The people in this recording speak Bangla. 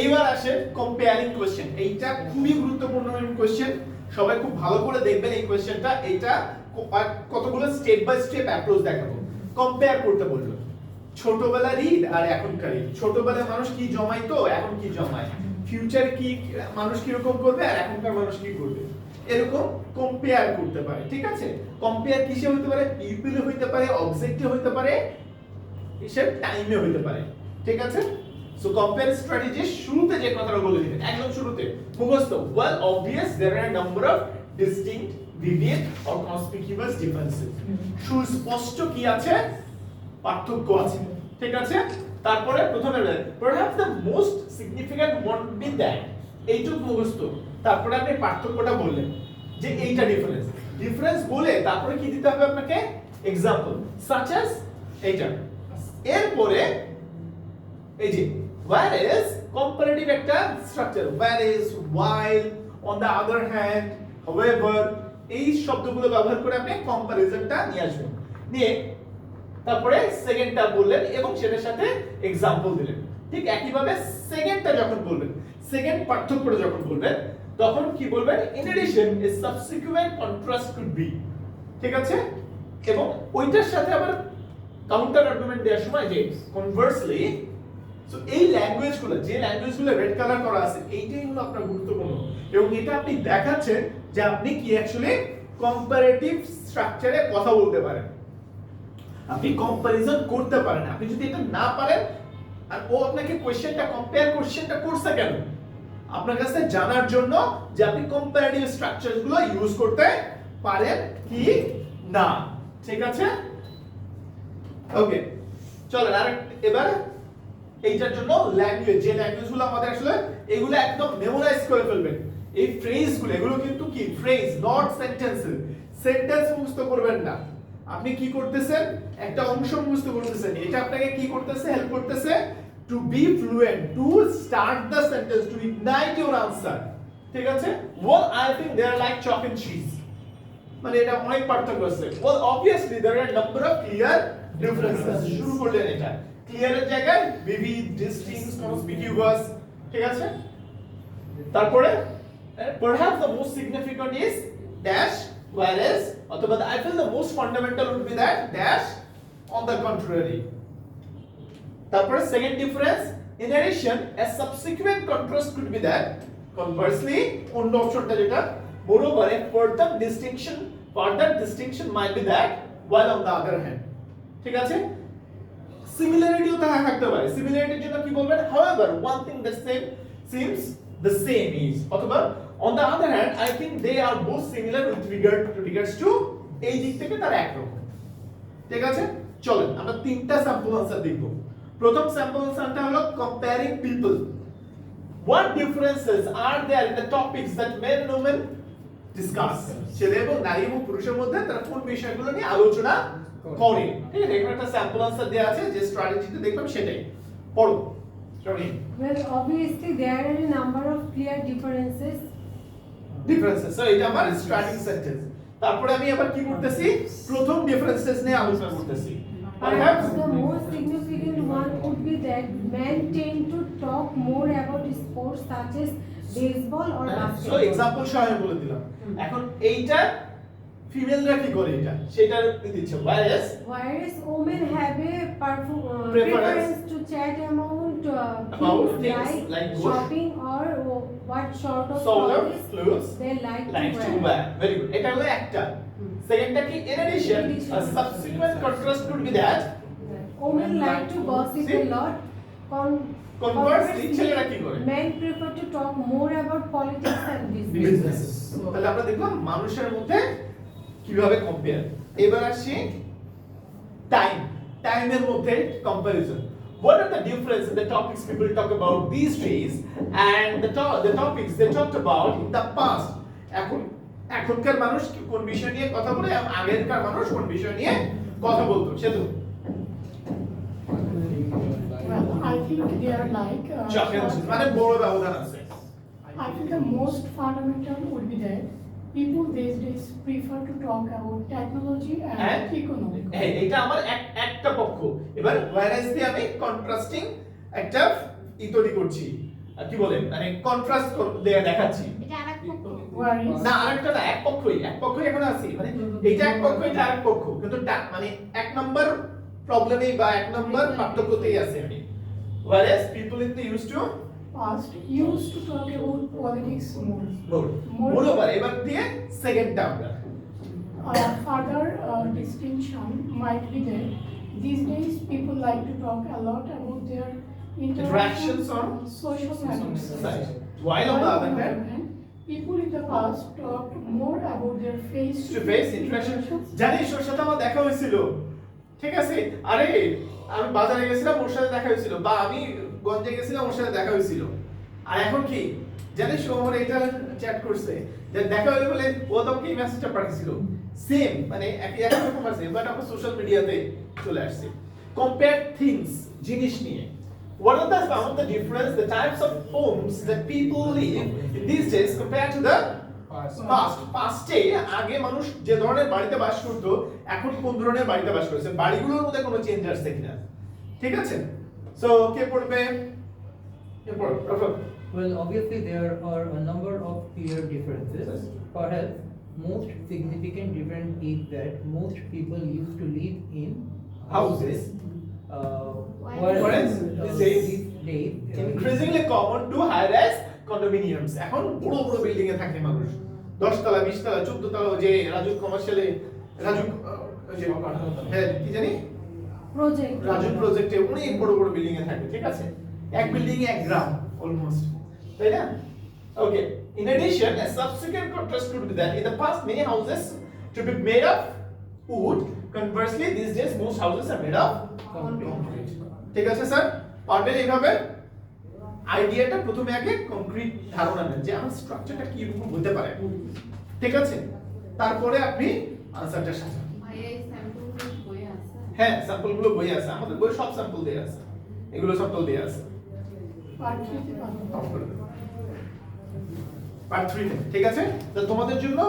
এইবার আসে কম্পেয়ারিং কোশ্চেন এইটা খুবই গুরুত্বপূর্ণ কোশ্চেন সবাই খুব ভালো করে দেখবেন এই কোশ্চেনটা এটা কতগুলো স্টেপ বাই স্টেপ অ্যাপ্রোচ দেখাবো। কম্পেয়ার করতে বলল। ছোটবেলার ঈদ আর এখনকার ঈদ ছোটবেলায় মানুষ কি জমায় তো? এখন কি জমায়? ফিউচার কি, মানুষ কীরকম করবে আর এখনকার মানুষ কি করবে? এরকম কম্পেয়ার করতে পারে, ঠিক আছে? কম্পেয়ার কিসে হইতে পারে? পিপলে হইতে পারে অবজেক্টে হইতে পারে হিসেব টাইমে হইতে পারে, ঠিক আছে? সো কম্পেয়ার স্ট্র্যাটেজি শুরুতে যে কথাটা বলে দিবেন একদম শুরুতে মুখস্থ well obvious there are number of distinct deviant or conspicuous differences সুস্পষ্ট কি আছে পার্থক্য আছে ঠিক আছে তারপরে প্রথমে perhaps the most significant one be that এইটুক মুখস্থ তারপরে আপনি পার্থক্যটা বললেন যে এইটা ডিফারেন্স ডিফারেন্স বলে তারপরে কি দিতে হবে আপনাকে এক্সাম্পল সাচ অ্যাজ এইটা এরপরে এই যে where is comparative একটা structure where is while? On the other hand, however, এই শব্দগুলো ব্যবহার করে আপনি কম্পারিজনটা নিয়ে আসবেন। নিয়ে তারপরে সেকেন্ডটা বললেন এবং সেটার সাথে এক্সাম্পল দিলেন। ঠিক একইভাবে সেকেন্ডটা যখন বলবেন সেকেন্ড পার্থক্যটা যখন বলবেন, তখন কি বলবেন? In addition a subsequent contrast could be ঠিক আছে? এবং ওইটার সাথে আবার কাউন্টার আর্গুমেন্ট দেওয়ার সময় যে কনভার্সলি সো এই ল্যাঙ্গুয়েজগুলো যে ল্যাঙ্গুয়েজগুলো রেড কালার করা আছে, এইটাই হলো আপনার গুরুত্বপূর্ণ। এবং এটা আপনি দেখাচ্ছেন যে আপনি কি অ্যাকচুয়ালি কম্পারেটিভ স্ট্রাকচারে কথা বলতে পারেন। আপনি কম্পারিজন করতে পারেন। আপনি যদি এটা না পারেন, আর ও আপনাকে কোশ্চেনটা কম্পেয়ার কোশ্চেনটা করছে কেন? আপনার কাছে জানার জন্য যে আপনি কম্পারেটিভ স্ট্রাকচারসগুলো ইউজ করতে পারেন কি না। ঠিক আছে? ওকে চলেন আর এবার এইটার জন্য ল্যাঙ্গুয়েজ যে ল্যাঙ্গুয়েজগুলো আমাদের আসলে এগুলো একদম মেমোরাইজ করে ফেলবেন এই ফ্রেজগুলো এগুলো কিন্তু কি? ফ্রেজ নট সেন্টেন্স সেন্টেন্স মুখস্থ করবেন না। আপনি কি করতেছেন? একটা অংশ মুখস্থ করতেছেন। এটা আপনাকে কি করতেছে? হেল্প করতেছে to be fluent to start the sentence to ignite your answer ঠিক আছে? Well I think they are like chalk and cheese মানে এটা অনেক পার্থক্য আছে। Well obviously there are number of clear differences শুরু করলেন এটা। ক্লিয়ারের জায়গায় বিভিড ডিস্টিংক্ট কনসপিকিউয়াস ঠিক আছে তারপরে perhaps the most significant is dash whereas অথবা I feel the most fundamental would be that dash on the contrary তারপরে second difference in addition a subsequent contrast could be that conversely অন্য অপশনটা যেটা moreover a further distinction further distinction might be that while on the other hand ঠিক আছে সিমিলারিটিও তাহা থাকতে পারে সিমিলারিটির জন্য কি বলবেন however one thing that same seems the same is অথবা on the other hand i think they are both similar with regard to regards to এই দিক থেকে তারা একরকম ঠিক আছে চলেন আমরা তিনটা স্যাম্পল আনসার দেখব প্রথম স্যাম্পল আনসারটা হলো comparing people What differences are there in the topics that men and women discuss? ছেলে এবং নারী এবং পুরুষের মধ্যে তারা কোন বিষয়গুলো নিয়ে আলোচনা করে ঠিক আছে এখানে একটা স্যাম্পল আনসার দেওয়া আছে যে স্ট্র্যাটেজিতে দেখলাম সেটাই পড়ো Well, obviously, there are a number of clear differences. Differences so এটা আমার স্টার্টিং সেন্টেন্স তারপরে আমি আবার কি করতেছি প্রথম ডিফারেন্সেস নিয়ে আলোচনা করতেছি Perhaps the most significant one would be that men tend to talk more about sports such as baseball or so basketball. Example সহ আমি বলে দিলাম এখন এইটা ফিমেলরা কি করে এটা সেটা দিচ্ছে uh, uh, About things things like, like what? shopping or uh, what sort of Sort of clothes clothes they like, like to to wear. wear very good এটা হলো একটা সেকেন্ডটা কি addition. a subsequent contrast could be that Women like to gossip See? a lot. Con- Conversely, ছেলেরা কি করে? men prefer to talk more about politics and business. Business তাহলে আমরা দেখলাম মানুষের মধ্যে কীভাবে কম্পেয়ার এবার আসি টাইম টাইমের মধ্যে comparison What are the difference in the topics people talk about these days and the, to- the topics they talked about in the past? এখন এখনকার মানুষ কি- কোন বিষয় নিয়ে কথা বলে আগেরকার মানুষ কোন বিষয় নিয়ে কথা বলতো সেতু I think they are like. uh, মানে বড় ব্যবধান আছে I think the most fundamental would be that people these days prefer to talk about technology and And? হ্যাঁ এটা আমার এক একটা পক্ষ। এবার ওয়্যারাস দিয়ে আমি কন্ট্রাস্টিং একটা ই তৈরি করছি। কি বলে মানে কন্ট্রাস্ট দিয়ে দেখাচ্ছি। এটা না আরেকটা না এক পক্ষই এক পক্ষই এখন আছি। মানে এইটা এক পক্ষ এটা আরেক পক্ষ। কিন্তু মানে এক নম্বর প্রবলেমেই বা এক নম্বর পার্থক্যতেই আছে। আমি people in the used to past used to talk about politics more. more More. more over এবার দিয়ে সেকেন্ডটা আমরা Uh, further uh, distinction might be that these days people like to talk a lot about their Interactions on social matters. While on the other hand people in the past talked more about their face to face interaction জানিস ওর সাথে আমার দেখা হয়েছিল ঠিক আছে আরে আমি বাজারে গেছিলাম ওর সাথে দেখা হয়েছিল বা আমি গঞ্জে গেছিলাম ওর সাথে দেখা হয়েছিল। আর এখন কি? জানিস ও আমার এটা চ্যাট করছে। যে দেখা হলে বলে ও তোমাকে এই মেসেজটা পাঠিয়েছিল। সেম মানে একই একই রকম আছে বাট আমরা সোশ্যাল মিডিয়াতে চলে আসছে। কম্পেয়ার থিংস জিনিস নিয়ে। What are the of the difference, the types of homes that people live in these days compared to the past পাস্টে আগে মানুষ যে ধরনের বাড়িতে বাস করতো এখন কোন ধরনের বাড়িতে বাস করছে? বাড়িগুলোর মধ্যে কোনো চেঞ্জ আসছে কিনা? ঠিক আছে? সো কে পড়বে Well, obviously there are a number of clear differences. Yes. Perhaps most significant difference is that most people used to live in Houses. Uh, Why? whereas, uh, these days, uh, common to high rise condominiums এখন বড় বড় বিল্ডিং এ থাকে মানুষ দশ তলা বিশ তলা চোদ্দ তলা যে রাজু কমার্শিয়ালে রাজু হ্যাঁ কি জানি প্রজেক্ট রাজু প্রজেক্টে অনেক বড় বড় বিল্ডিং এ থাকে ঠিক আছে? এক বিল্ডিং এ এক গ্রাম অলমোস্ট তাই না? Okay in addition a subsequent contrast could be that in the past many houses to be made of wood. Conversely these days most houses are made of concrete. ঠিক আছে স্যার পারবেন এইভাবে? আইডিয়াটা প্রথমে আগে কংক্রিট ধারণা নেন যে আমার স্ট্রাকচারটা কি রকম হতে পারে। ঠিক আছে? তারপরে আপনি আনসারটা সাজান। ভাইয়া এই স্যাম্পলগুলো বই হ্যাঁ স্যাম্পলগুলো বই আছে। আমাদের বই সব স্যাম্পল দেয়া আছে। এগুলো স্যাম্পল দেয়া আছে। পার্ট থ্রিতে ঠিক আছে? তো তোমাদের জন্য